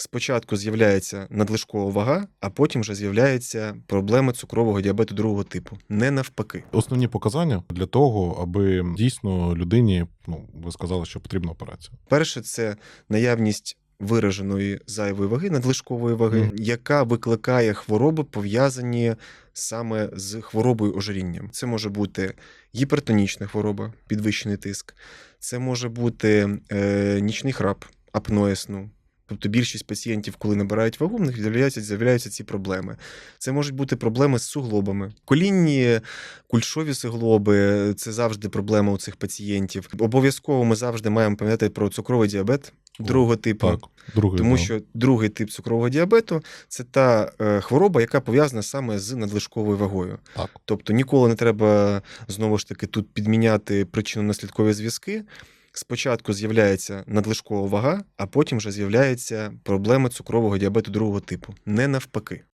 Спочатку з'являється надлишкова вага, а потім вже з'являються проблеми цукрового діабету другого типу, не навпаки. Основні показання для того, аби дійсно людині, ну ви сказали, що потрібна операція. Перше, це наявність вираженої зайвої ваги, надлишкової ваги, Мгм. яка викликає хвороби, пов'язані саме з хворобою ожирінням. Це може бути гіпертонічна хвороба, підвищений тиск, це може бути е, нічний храп, апноє сну. Тобто більшість пацієнтів, коли набирають вагу, в них з'являються, з'являються ці проблеми. Це можуть бути проблеми з суглобами. Колінні, кульшові суглоби це завжди проблема у цих пацієнтів. Обов'язково ми завжди маємо пам'ятати про цукровий діабет другого типу. Так, другий Тому що другий тип цукрового діабету це та е, хвороба, яка пов'язана саме з надлишковою вагою. так. Тобто ніколи не треба знову ж таки тут підміняти причинно-наслідкові зв'язки. Спочатку з'являється надлишкова вага, а потім вже з'являються проблеми цукрового діабету другого типу, не навпаки.